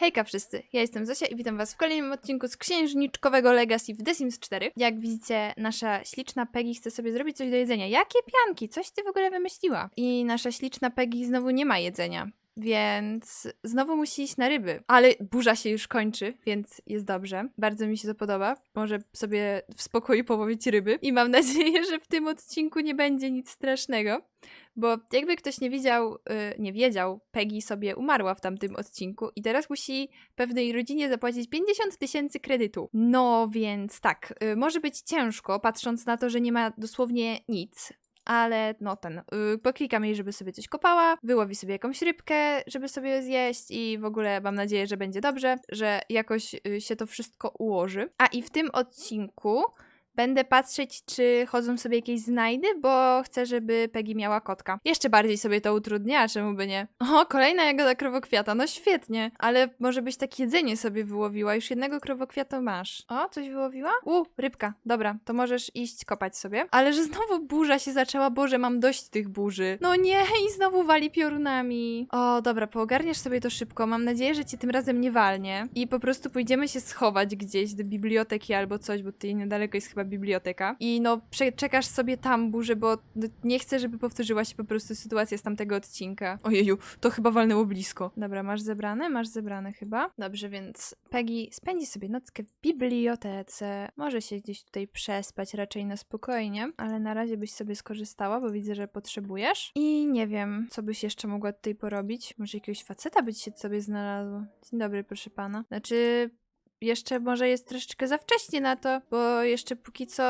Hejka wszyscy, ja jestem Zosia i witam was w kolejnym odcinku z księżniczkowego Legacy w The Sims 4. Jak widzicie, nasza śliczna Peggy chce sobie zrobić coś do jedzenia. Jakie pianki? Coś ty w ogóle wymyśliła. I nasza śliczna Peggy znowu nie ma jedzenia. Więc znowu musi iść na ryby. Ale burza się już kończy, więc jest dobrze. Bardzo mi się to podoba. Może sobie w spokoju połowić ryby. I mam nadzieję, że w tym odcinku nie będzie nic strasznego. Bo jakby ktoś nie widział, y, nie wiedział, Peggy sobie umarła w tamtym odcinku i teraz musi pewnej rodzinie zapłacić 50 tysięcy kredytu. No więc tak, y, może być ciężko, patrząc na to, że nie ma dosłownie nic. Ale no ten, y, poklikam jej, żeby sobie coś kopała, wyłowi sobie jakąś rybkę, żeby sobie zjeść i w ogóle mam nadzieję, że będzie dobrze, że jakoś y, się to wszystko ułoży. A i w tym odcinku Będę patrzeć, czy chodzą sobie jakieś znajdy, bo chcę, żeby Peggy miała kotka. Jeszcze bardziej sobie to utrudnia, czemu by nie? O, kolejna jagoda krowokwiata, no świetnie. Ale może byś tak jedzenie sobie wyłowiła, już jednego krowokwiata masz. O, coś wyłowiła? U, rybka, dobra, to możesz iść kopać sobie. Ale że znowu burza się zaczęła, Boże, mam dość tych burzy. No nie, i znowu wali piorunami. O, dobra, poogarniasz sobie to szybko, mam nadzieję, że cię tym razem nie walnie. I po prostu pójdziemy się schować gdzieś do biblioteki albo coś, bo tutaj niedaleko jest chyba biblioteka. I no, przeczekasz sobie tam burzę, bo no, nie chcę, żeby powtórzyła się po prostu sytuacja z tamtego odcinka. Ojeju, to chyba walnęło blisko. Dobra, masz zebrane? Masz zebrane chyba. Dobrze, więc Peggy spędzi sobie nockę w bibliotece. Może się gdzieś tutaj przespać raczej na spokojnie, ale na razie byś sobie skorzystała, bo widzę, że potrzebujesz. I nie wiem, co byś jeszcze mogła tutaj porobić. Może jakiegoś faceta być się sobie znalazło. Dzień dobry, proszę pana. Znaczy, jeszcze może jest troszeczkę za wcześnie na to, bo jeszcze póki co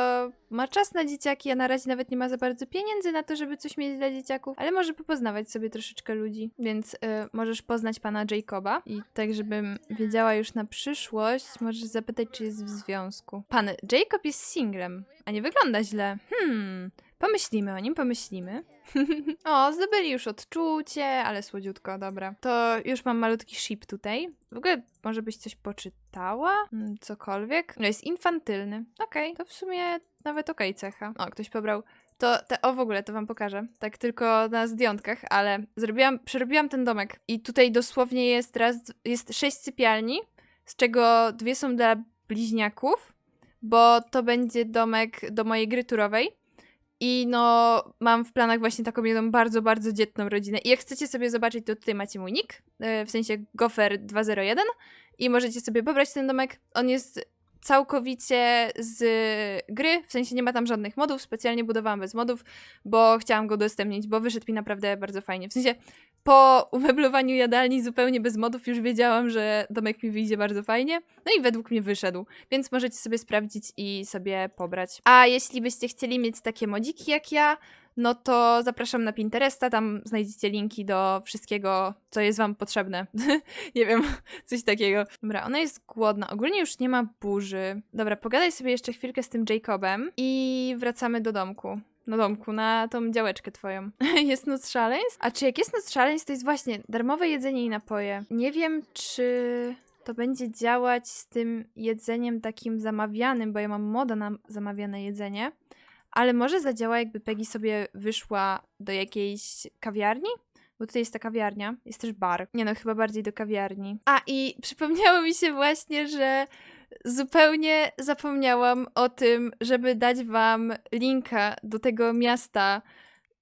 ma czas na dzieciaki, a na razie nawet nie ma za bardzo pieniędzy na to, żeby coś mieć dla dzieciaków, ale może popoznawać sobie troszeczkę ludzi, więc y, możesz poznać pana Jacoba i tak, żebym wiedziała już na przyszłość, możesz zapytać, czy jest w związku. Pan Jacob jest singlem, a nie wygląda źle. Hmm, pomyślimy o nim, pomyślimy. o, zdobyli już odczucie, ale słodziutko, dobra. To już mam malutki ship tutaj. W ogóle może byś coś poczytała? Mm, Cokolwiek? No jest infantylny. Okej, to w sumie nawet okej cecha. O, ktoś pobrał to, te, o w ogóle, to wam pokażę. Tak tylko na zdjątkach, ale zrobiłam, przerobiłam ten domek. I tutaj dosłownie jest raz, jest sześć sypialni, z czego dwie są dla bliźniaków, bo to będzie domek do mojej gry turowej. I no, mam w planach właśnie taką jedną bardzo, bardzo dzietną rodzinę. I jak chcecie sobie zobaczyć, to tutaj macie mój nick, e, w sensie Gofer201 i możecie sobie pobrać ten domek. On jest całkowicie z gry, w sensie nie ma tam żadnych modów, specjalnie budowałam bez modów, bo chciałam go udostępnić, bo wyszedł mi naprawdę bardzo fajnie. W sensie po umeblowaniu jadalni zupełnie bez modów już wiedziałam, że domek mi wyjdzie bardzo fajnie, no i według mnie wyszedł, więc możecie sobie sprawdzić i sobie pobrać. A jeśli byście chcieli mieć takie modziki jak ja, no to zapraszam na Pinteresta, tam znajdziecie linki do wszystkiego, co jest wam potrzebne. nie wiem, coś takiego. Dobra, ona jest głodna. Ogólnie już nie ma burzy. Dobra, pogadaj sobie jeszcze chwilkę z tym Jacobem i wracamy do domku. No domku, na tą działeczkę twoją. jest noc szaleństw? A czy jak jest noc szaleństw, to jest właśnie darmowe jedzenie i napoje. Nie wiem, czy to będzie działać z tym jedzeniem takim zamawianym, bo ja mam moda na zamawiane jedzenie. Ale może zadziała, jakby Peggy sobie wyszła do jakiejś kawiarni? Bo tutaj jest ta kawiarnia, jest też bar. Nie no, chyba bardziej do kawiarni. A i przypomniało mi się właśnie, że zupełnie zapomniałam o tym, żeby dać wam linka do tego miasta,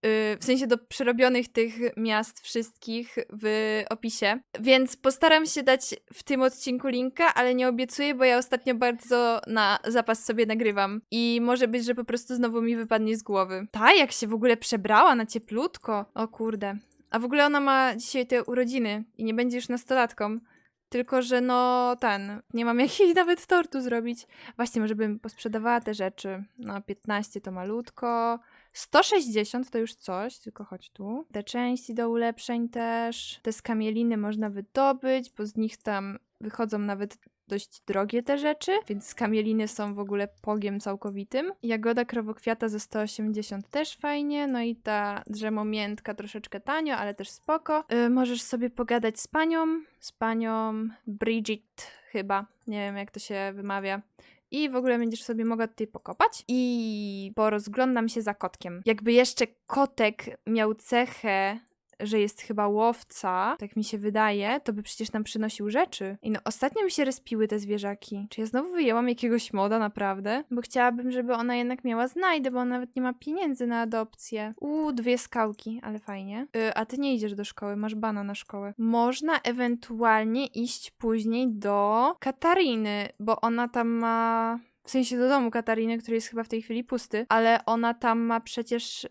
w sensie do przerobionych tych miast wszystkich w opisie. Więc postaram się dać w tym odcinku linka, ale nie obiecuję, bo ja ostatnio bardzo na zapas sobie nagrywam. I może być, że po prostu znowu mi wypadnie z głowy. Ta, jak się w ogóle przebrała na cieplutko. O kurde. A w ogóle ona ma dzisiaj te urodziny i nie będzie już nastolatką. Tylko, że no ten, nie mam jakiej nawet tortu zrobić. Właśnie, może bym posprzedawała te rzeczy. No, 15 to malutko. 160 to już coś, tylko chodź tu. Te części do ulepszeń też. Te skamieliny można wydobyć, bo z nich tam wychodzą nawet dość drogie te rzeczy, więc skamieliny są w ogóle pogiem całkowitym. Jagoda krowokwiata za 180 też fajnie, no i ta drzemomiętka troszeczkę tanio, ale też spoko. Yy, możesz sobie pogadać z panią, z panią Bridget chyba, nie wiem jak to się wymawia. I w ogóle będziesz sobie mogła tutaj pokopać. I porozglądam się za kotkiem. Jakby jeszcze kotek miał cechę że jest chyba łowca, tak mi się wydaje, to by przecież nam przynosił rzeczy. I no, ostatnio mi się respiły te zwierzaki. Czy ja znowu wyjęłam jakiegoś moda, naprawdę? Bo chciałabym, żeby ona jednak miała znajdę, bo ona nawet nie ma pieniędzy na adopcję. Uuu, dwie skałki, ale fajnie. Y, a ty nie idziesz do szkoły, masz bana na szkołę. Można ewentualnie iść później do Katariny, bo ona tam ma. W sensie do domu Katariny, który jest chyba w tej chwili pusty, ale ona tam ma przecież y,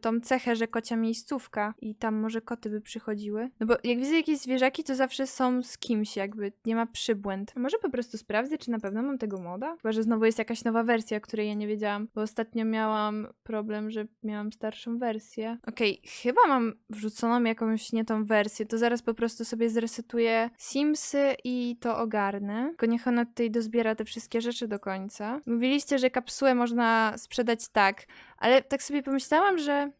tą cechę, że kocia miejscówka i tam może koty by przychodziły. No bo jak widzę jakieś zwierzaki, to zawsze są z kimś, jakby nie ma przybłęd. Może po prostu sprawdzę, czy na pewno mam tego moda? Chyba, że znowu jest jakaś nowa wersja, której ja nie wiedziałam, bo ostatnio miałam problem, że miałam starszą wersję. Okej, chyba mam wrzuconą jakąś nie tą wersję, to zaraz po prostu sobie zresetuję Simsy i to ogarnę. Tylko niech ona tutaj dozbiera te wszystkie rzeczy do końca. Mówiliście, że kapsułę można sprzedać tak, ale tak sobie pomyślałam, że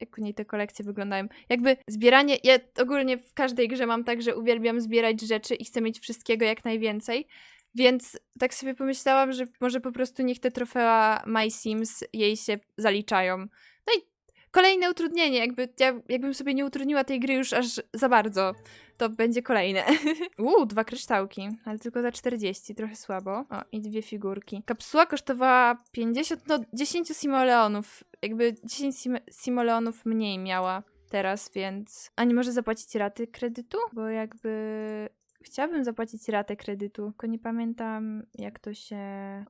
jak u niej te kolekcje wyglądają. Jakby zbieranie, ja ogólnie w każdej grze mam tak, że uwielbiam zbierać rzeczy i chcę mieć wszystkiego jak najwięcej. Więc tak sobie pomyślałam, że może po prostu niech te trofea My Sims jej się zaliczają. No i kolejne utrudnienie, jakby ja, jakbym sobie nie utrudniła tej gry już aż za bardzo, to będzie kolejne. Uuu, dwa kryształki, ale tylko za 40, trochę słabo. O, i dwie figurki. Kapsuła kosztowała 50, no 10 simoleonów, jakby 10 sim simoleonów mniej miała teraz, więc... A nie może zapłacić raty kredytu? Bo jakby... Chciałabym zapłacić ratę kredytu, tylko nie pamiętam, jak to się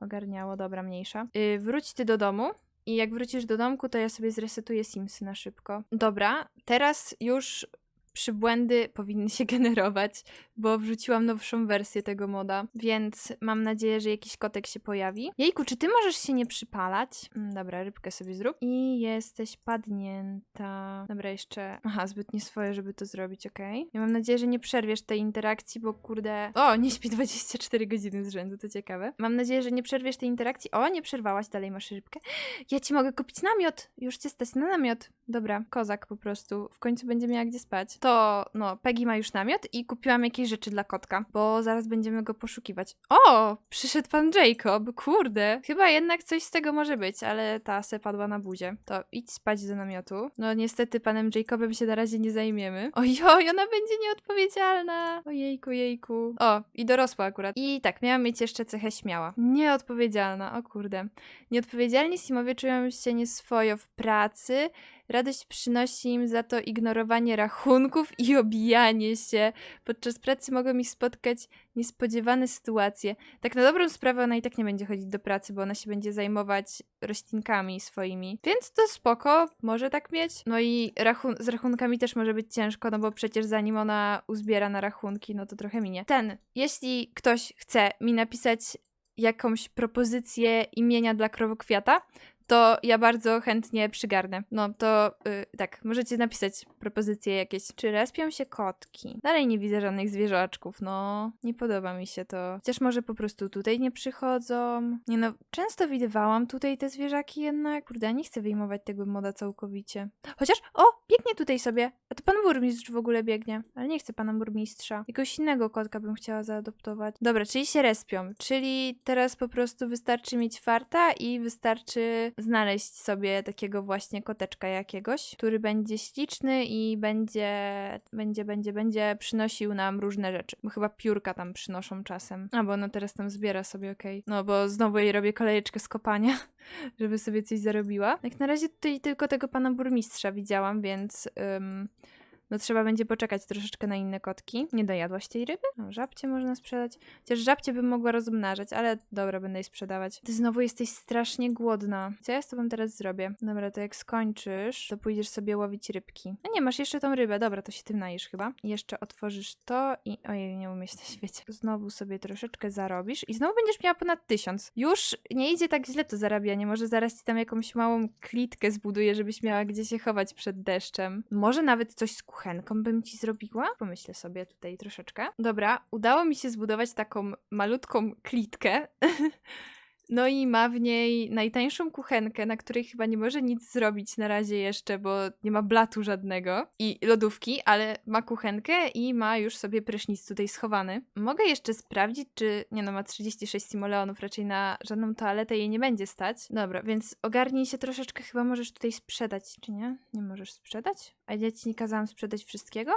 ogarniało. Dobra, mniejsza. Yy, wróć ty do domu. I jak wrócisz do domku, to ja sobie zresetuję Simsy na szybko. Dobra, teraz już przybłędy powinny się generować, bo wrzuciłam nowszą wersję tego moda, więc mam nadzieję, że jakiś kotek się pojawi. Jejku, czy ty możesz się nie przypalać? Mm, dobra, rybkę sobie zrób. I jesteś padnięta. Dobra, jeszcze... Aha, zbyt nie swoje, żeby to zrobić, okej. Ja mam nadzieję, że nie przerwiesz tej interakcji, bo kurde... O, nie śpi 24 godziny z rzędu, to ciekawe. Mam nadzieję, że nie przerwiesz tej interakcji. O, nie przerwałaś, dalej masz rybkę. Ja ci mogę kupić namiot. Już cię stać na namiot. Dobra, kozak po prostu. W końcu będzie miała gdzie spać. To, no, Peggy ma już namiot i kupiłam jakieś rzeczy dla kotka, bo zaraz będziemy go poszukiwać. O, przyszedł pan Jacob. Kurde. Chyba jednak coś z tego może być, ale ta se padła na buzie. To idź spać do namiotu. No niestety panem Jacobem się na razie nie zajmiemy. Ojoj, ona będzie nieodpowiedzialna. Ojejku, jejku. O, i dorosła akurat. I tak, miałam mieć jeszcze cechę śmiała. Nieodpowiedzialna, o kurde. Nieodpowiedzialni Simowie czują się nieswojo w pracy, Radość przynosi im za to ignorowanie rachunków i obijanie się. Podczas pracy mogą ich spotkać niespodziewane sytuacje. Tak na dobrą sprawę ona i tak nie będzie chodzić do pracy, bo ona się będzie zajmować roślinkami swoimi. Więc to spoko, może tak mieć. No i rachun- z rachunkami też może być ciężko, no bo przecież zanim ona uzbiera na rachunki, no to trochę minie. Ten, jeśli ktoś chce mi napisać jakąś propozycję imienia dla krowokwiata, to ja bardzo chętnie przygarnę. No to y, tak, możecie napisać propozycje jakieś. Czy respią się kotki? Dalej nie widzę żadnych zwierzaczków, no. Nie podoba mi się to. Chociaż może po prostu tutaj nie przychodzą. Nie no, często widywałam tutaj te zwierzaki jednak. Kurde, nie chcę wyjmować tego moda całkowicie. Chociaż, o, biegnie tutaj sobie. A to pan burmistrz w ogóle biegnie. Ale nie chcę pana burmistrza. Jakiegoś innego kotka bym chciała zaadoptować. Dobra, czyli się respią. Czyli teraz po prostu wystarczy mieć farta i wystarczy znaleźć sobie takiego właśnie koteczka jakiegoś, który będzie śliczny i będzie, będzie, będzie, będzie przynosił nam różne rzeczy. Bo chyba piórka tam przynoszą czasem. A, bo ona teraz tam zbiera sobie, okej. No, bo znowu jej robię kolejeczkę z kopania, żeby sobie coś zarobiła. Jak na razie tutaj tylko tego pana burmistrza widziałam, więc... ym, no trzeba będzie poczekać troszeczkę na inne kotki. Nie dojadłaś tej ryby? No, żabcie można sprzedać. Chociaż żabcie bym mogła rozmnażać, ale dobra, będę jej sprzedawać. Ty znowu jesteś strasznie głodna. Co ja z tobą teraz zrobię? Dobra, to jak skończysz, to pójdziesz sobie łowić rybki. No nie, masz jeszcze tą rybę. Dobra, to się tym najesz chyba. Jeszcze otworzysz to i... Ojej, nie umieść na świecie. Znowu sobie troszeczkę zarobisz i znowu będziesz miała ponad tysiąc. Już nie idzie tak źle to zarabianie. Może zaraz ci tam jakąś małą klitkę zbuduję, żebyś miała gdzie się chować przed deszczem. Może nawet coś z kuchenką bym ci zrobiła? Pomyślę sobie tutaj troszeczkę. Dobra, udało mi się zbudować taką malutką klitkę. No i ma w niej najtańszą kuchenkę, na której chyba nie może nic zrobić na razie jeszcze, bo nie ma blatu żadnego i lodówki, ale ma kuchenkę i ma już sobie prysznic tutaj schowany. Mogę jeszcze sprawdzić, czy... Nie no, ma 36 simoleonów, raczej na żadną toaletę jej nie będzie stać. Dobra, więc ogarnij się troszeczkę, chyba możesz tutaj sprzedać, czy nie? Nie możesz sprzedać? A ja ci nie kazałam sprzedać wszystkiego?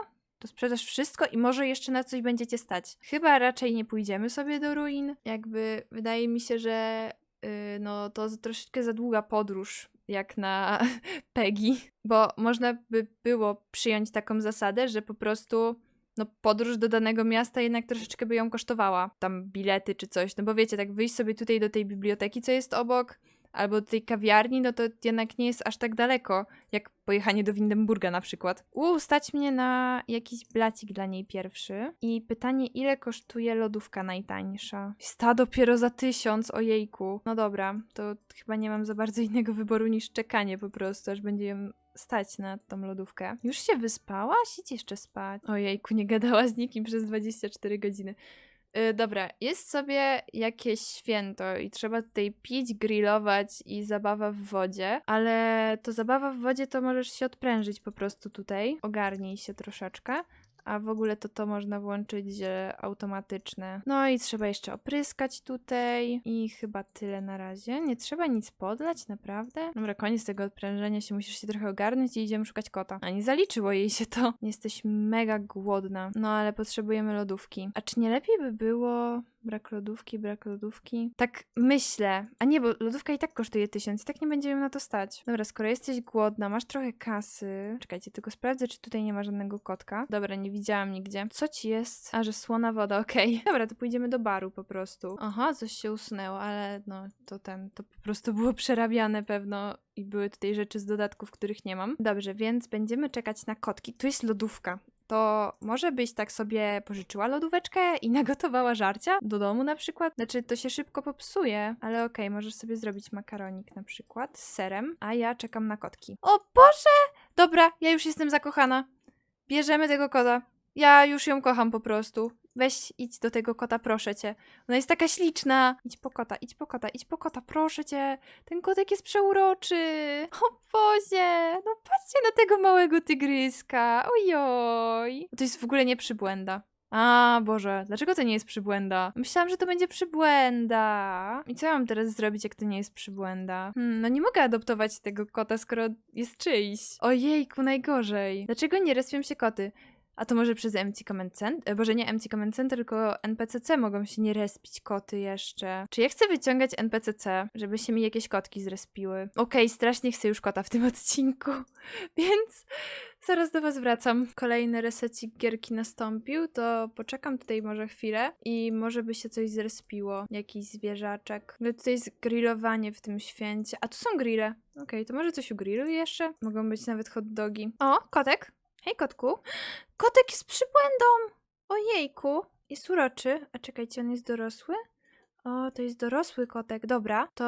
To sprzedasz wszystko i może jeszcze na coś będziecie stać. Chyba raczej nie pójdziemy sobie do ruin. Jakby wydaje mi się, że yy, no to troszeczkę za długa podróż jak na Peggy, bo można by było przyjąć taką zasadę, że po prostu no podróż do danego miasta jednak troszeczkę by ją kosztowała. Tam bilety czy coś, no bo wiecie, tak wyjść sobie tutaj do tej biblioteki, co jest obok, albo do tej kawiarni, no to jednak nie jest aż tak daleko, jak pojechanie do Windenburga na przykład. U, stać mnie na jakiś blacik dla niej pierwszy. I pytanie, ile kosztuje lodówka najtańsza? Sta dopiero za tysiąc, ojejku. No dobra, to chyba nie mam za bardzo innego wyboru niż czekanie po prostu, aż będzie ją stać na tą lodówkę. Już się wyspałaś? Idź jeszcze spać. Ojejku, nie gadała z nikim przez 24 godziny. Y, dobra, jest sobie jakieś święto i trzeba tutaj pić, grillować i zabawa w wodzie, ale to zabawa w wodzie to możesz się odprężyć po prostu tutaj. Ogarnij się troszeczkę. A w ogóle to to można włączyć automatyczne. No i trzeba jeszcze opryskać tutaj. I chyba tyle na razie. Nie trzeba nic podlać, naprawdę. Dobra, koniec tego odprężenia się, musisz się trochę ogarnąć i idziemy szukać kota. A nie zaliczyło jej się to. Jesteś mega głodna. No ale potrzebujemy lodówki. A czy nie lepiej by było... Brak lodówki, brak lodówki. Tak myślę. A nie, bo lodówka i tak kosztuje tysiąc i tak nie będziemy na to stać. Dobra, skoro jesteś głodna, masz trochę kasy. Czekajcie, tylko sprawdzę, czy tutaj nie ma żadnego kotka. Dobra, nie widziałam nigdzie. Co ci jest? A, że słona woda, okej. Dobra, to pójdziemy do baru po prostu. Aha, coś się usunęło, ale no, to ten, to po prostu było przerabiane pewno i były tutaj rzeczy z dodatków, których nie mam. Dobrze, więc będziemy czekać na kotki. Tu jest lodówka to może byś tak sobie pożyczyła lodóweczkę i nagotowała żarcia do domu na przykład? Znaczy, to się szybko popsuje, ale okej, możesz sobie zrobić makaronik na przykład z serem, a ja czekam na kotki. O Boże! Dobra, ja już jestem zakochana. Bierzemy tego kota. Ja już ją kocham po prostu. Weź, idź do tego kota, proszę cię. Ona jest taka śliczna. Idź po kota, idź po kota, idź po kota, proszę cię. Ten kotek jest przeuroczy. O Bozie, no patrzcie na tego małego tygryska. Ojoj. To jest w ogóle nie przybłęda. A, Boże, dlaczego to nie jest przybłęda? Myślałam, że to będzie przybłęda. I co ja mam teraz zrobić, jak to nie jest przybłęda? Hmm, no nie mogę adoptować tego kota, skoro jest czyjś. Ojejku, najgorzej. Dlaczego nie respią się koty? A to może przez MC Command Center? Boże, nie MC Command Center, tylko NPCC mogą się nie respić koty jeszcze. Czy ja chcę wyciągać NPCC, żeby się mi jakieś kotki zrespiły? Okej, strasznie chcę już kota w tym odcinku, więc zaraz do was wracam. Kolejny resecik gierki nastąpił, to poczekam tutaj może chwilę i może by się coś zrespiło. Jakiś zwierzaczek. No tutaj jest grillowanie w tym święcie. A tu są grille. Okej, to może coś ugrilluję jeszcze? Mogą być nawet hot dogi. O, kotek. Hej, kotku. Kotek jest przybłędą! Ojejku, jest uroczy. A czekajcie, on jest dorosły? O, to jest dorosły kotek. Dobra, to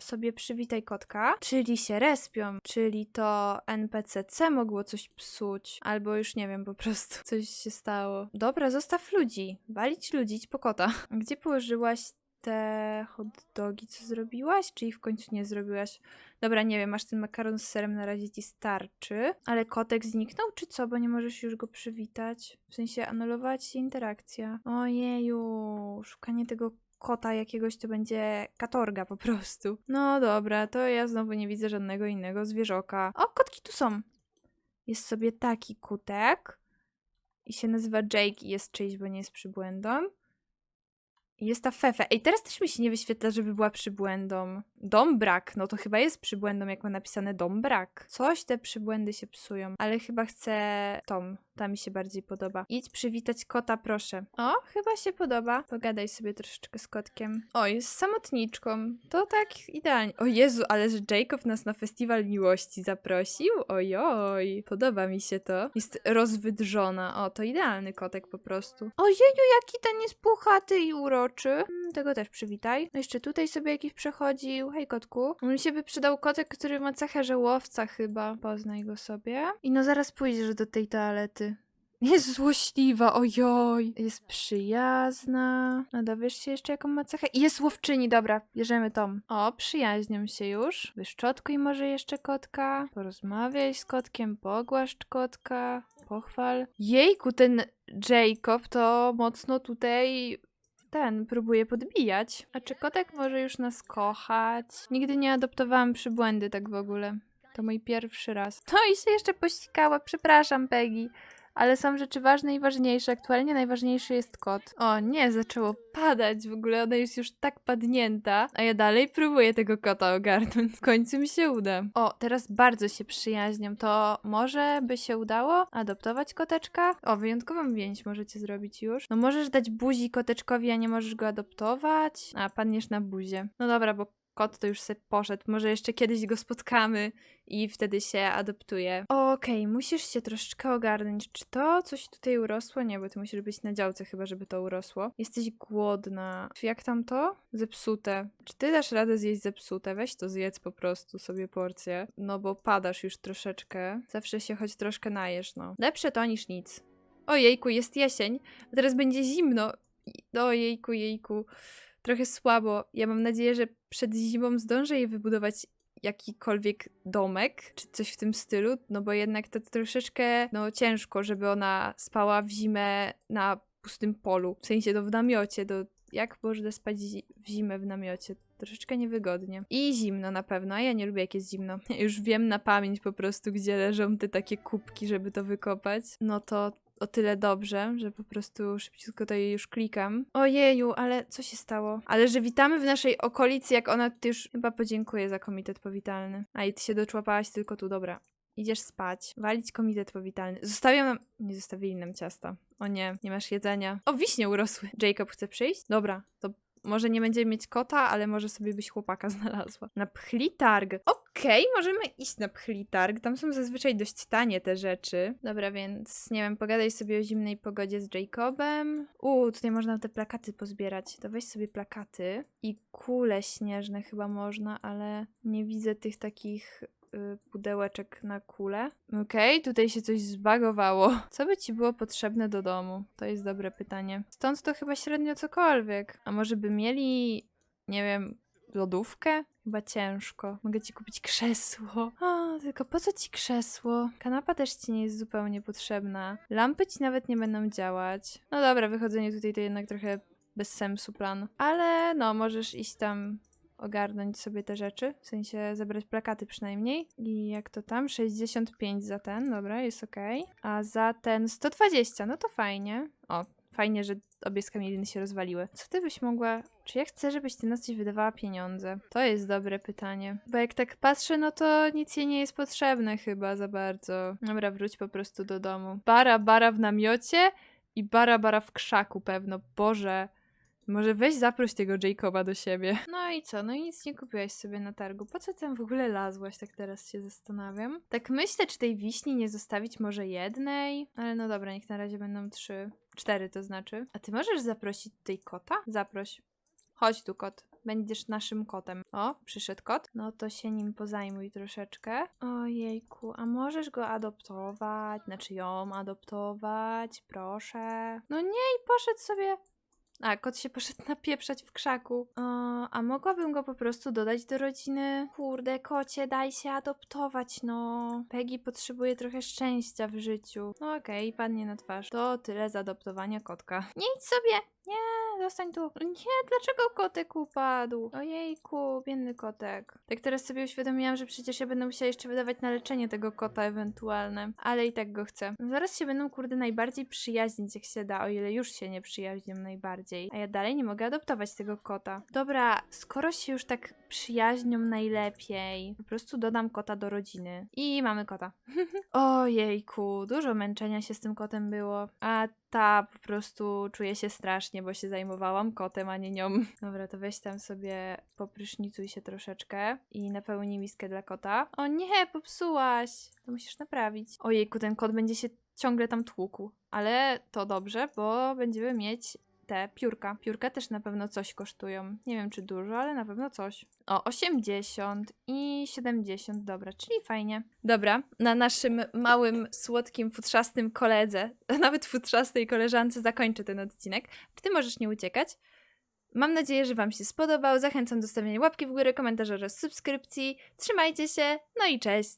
sobie przywitaj kotka. Czyli się respią, czyli to NPCC mogło coś psuć. Albo już nie wiem, po prostu coś się stało. Dobra, zostaw ludzi. Walić ludzi, idź po kota. Gdzie położyłaś te hot dogi, co zrobiłaś? Czy ich w końcu nie zrobiłaś? Dobra, nie wiem, masz ten makaron z serem na razie ci starczy. Ale kotek zniknął, czy co? Bo nie możesz już go przywitać. W sensie anulować interakcja. Ojeju, szukanie tego kota jakiegoś to będzie katorga po prostu. No dobra, to ja znowu nie widzę żadnego innego zwierzoka. O, kotki tu są. Jest sobie taki kutek. I się nazywa Jake i jest czyjś, bo nie jest przybłędą. Jest ta Fefe. Ej, teraz też mi się nie wyświetla, żeby była przybłędą. Dombrak, no to chyba jest przybłędą, jak ma napisane Dombrak. Coś te przybłędy się psują, ale chyba chcę Tom. Ta mi się bardziej podoba. Idź przywitać kota, proszę. O, chyba się podoba. Pogadaj sobie troszeczkę z kotkiem. O, jest samotniczką. To tak idealnie. O Jezu, ale że Jacob nas na festiwal miłości zaprosił? Ojoj, podoba mi się to. Jest rozwydrzona. O, to idealny kotek po prostu. Ojeju, jaki ten jest puchaty i uroczy. Mm, tego też przywitaj. No jeszcze tutaj sobie jakiś przechodził. Hej, kotku. Mi się by przydał kotek, który ma cechę żołowca chyba. Poznaj go sobie. I no zaraz pójdziesz do tej toalety. Jest złośliwa, ojoj. Jest przyjazna. No dowiesz się jeszcze jaką ma cechę. Jest łowczyni, dobra, bierzemy tą. O, przyjaźnią się już. Wyszczotkuj może jeszcze kotka. Porozmawiaj z kotkiem, pogłaszcz kotka. Pochwal. Jejku, ten Jacob to mocno tutaj ten próbuje podbijać. A czy kotek może już nas kochać? Nigdy nie adoptowałam przybłędy tak w ogóle. To mój pierwszy raz. No i się jeszcze pościkała. Przepraszam, Peggy. Ale są rzeczy ważne i ważniejsze. Aktualnie najważniejszy jest kot. O nie, zaczęło padać. W ogóle ona jest już tak padnięta. A ja dalej próbuję tego kota ogarnąć. W końcu mi się uda. O, teraz bardzo się przyjaźnią. To może by się udało adoptować koteczka? O, wyjątkową więź możecie zrobić już. No możesz dać buzi koteczkowi, a nie możesz go adoptować. A, padniesz na buzie. No dobra, bo kot to już se poszedł. Może jeszcze kiedyś go spotkamy i wtedy się adoptuje. Okej, musisz się troszeczkę ogarnąć. Czy to coś tutaj urosło? Nie, bo ty musisz być na działce chyba, żeby to urosło. Jesteś głodna. Jak tam to? Zepsute. Czy ty dasz radę zjeść zepsute? Weź to zjedz po prostu sobie porcję. No bo padasz już troszeczkę. Zawsze się choć troszkę najesz, no. Lepsze to niż nic. Ojejku, jest jesień. A teraz będzie zimno. Ojejku, jejku. Trochę słabo. Ja mam nadzieję, że przed zimą zdążę jej wybudować jakikolwiek domek, czy coś w tym stylu, no bo jednak to troszeczkę, no ciężko, żeby ona spała w zimę na pustym polu, w sensie to w namiocie, to jak można spać w zimę w namiocie? Troszeczkę niewygodnie. I zimno na pewno, a ja nie lubię jak jest zimno. Już wiem na pamięć po prostu, gdzie leżą te takie kubki, żeby to wykopać. No to o tyle dobrze, że po prostu szybciutko to już klikam. Ojeju, ale co się stało? Ale że witamy w naszej okolicy, jak ona ty już chyba podziękuję za komitet powitalny. A i ty się doczłapałaś tylko tu, dobra. Idziesz spać. Walić komitet powitalny. Zostawiam nam... Nie zostawili nam ciasta. O nie, nie masz jedzenia. O, wiśnie urosły. Jacob chce przyjść? Dobra, to może nie będziemy mieć kota, ale może sobie byś chłopaka znalazła. Na pchlitarg. Okej, możemy iść na pchlitarg. Tam są zazwyczaj dość tanie te rzeczy. Dobra, więc nie wiem, pogadaj sobie o zimnej pogodzie z Jacobem. Uuu, tutaj można te plakaty pozbierać. To weź sobie plakaty. I kule śnieżne chyba można, ale nie widzę tych takich y, pudełeczek na kulę. Okej, tutaj się coś zbagowało. Co by ci było potrzebne do domu? To jest dobre pytanie. Stąd to chyba średnio cokolwiek. A może by mieli, nie wiem, lodówkę? Chyba ciężko. Mogę ci kupić krzesło. A, tylko po co ci krzesło? Kanapa też ci nie jest zupełnie potrzebna. Lampy ci nawet nie będą działać. No dobra, wychodzenie tutaj to jednak trochę bez sensu plan. Ale no, możesz iść tam ogarnąć sobie te rzeczy, w sensie zebrać plakaty przynajmniej. I jak to tam? 65 za ten, dobra, jest okej. A za ten 120, no to fajnie. O, fajnie, że obie skamieliny się rozwaliły. Co ty byś mogła... Czy ja chcę, żebyś ty na coś wydawała pieniądze? To jest dobre pytanie. Bo jak tak patrzę, no to nic jej nie jest potrzebne chyba za bardzo. Dobra, wróć po prostu do domu. Bara, bara w namiocie i bara, bara w krzaku pewno. Boże... Może weź zaproś tego Jacoba do siebie. No i co? No i nic nie kupiłaś sobie na targu. Po co tam w ogóle lazłaś? Tak teraz się zastanawiam. Tak myślę, czy tej wiśni nie zostawić może jednej? Ale no dobra, niech na razie będą trzy. Cztery to znaczy. A ty możesz zaprosić tutaj kota? Zaproś. Chodź tu, kot. Będziesz naszym kotem. O, przyszedł kot. No to się nim pozajmuj troszeczkę. Ojejku, a możesz go adoptować? Znaczy ją adoptować? Proszę. No nie, i poszedł sobie a, kot się poszedł napieprzać w krzaku. O, a mogłabym go po prostu dodać do rodziny? Kurde, kocie, daj się adoptować, no. Peggy potrzebuje trochę szczęścia w życiu. No okej, padnie na twarz. To tyle z adoptowania kotka. Idź sobie! Nie, zostań tu. Nie, dlaczego kotek upadł? Ojejku, biedny kotek. Tak teraz sobie uświadomiłam, że przecież ja będę musiała jeszcze wydawać na leczenie tego kota ewentualne. Ale i tak go chcę. Zaraz się będą, kurde, najbardziej przyjaźnić, jak się da, o ile już się nie przyjaźnią najbardziej. A ja dalej nie mogę adoptować tego kota. Dobra, skoro się już tak przyjaźnią najlepiej, po prostu dodam kota do rodziny. I mamy kota. Ojejku, dużo męczenia się z tym kotem było. A ta po prostu czuje się strasznie, bo się zajmowałam kotem, a nie nią. Dobra, to weź tam sobie poprysznicuj się troszeczkę i napełnij miskę dla kota. O nie, popsułaś! To musisz naprawić. Ojejku, ten kot będzie się ciągle tam tłukł. Ale to dobrze, bo będziemy mieć te piórka. Piórka też na pewno coś kosztują. Nie wiem czy dużo, ale na pewno coś. O, 80 i 70, dobra, czyli fajnie. Dobra, na naszym małym, słodkim, futrzastym koledze, nawet futrzastej koleżance zakończę ten odcinek. Ty możesz nie uciekać. Mam nadzieję, że Wam się spodobał. Zachęcam do stawiania łapki w górę, komentarza oraz subskrypcji. Trzymajcie się, no i cześć!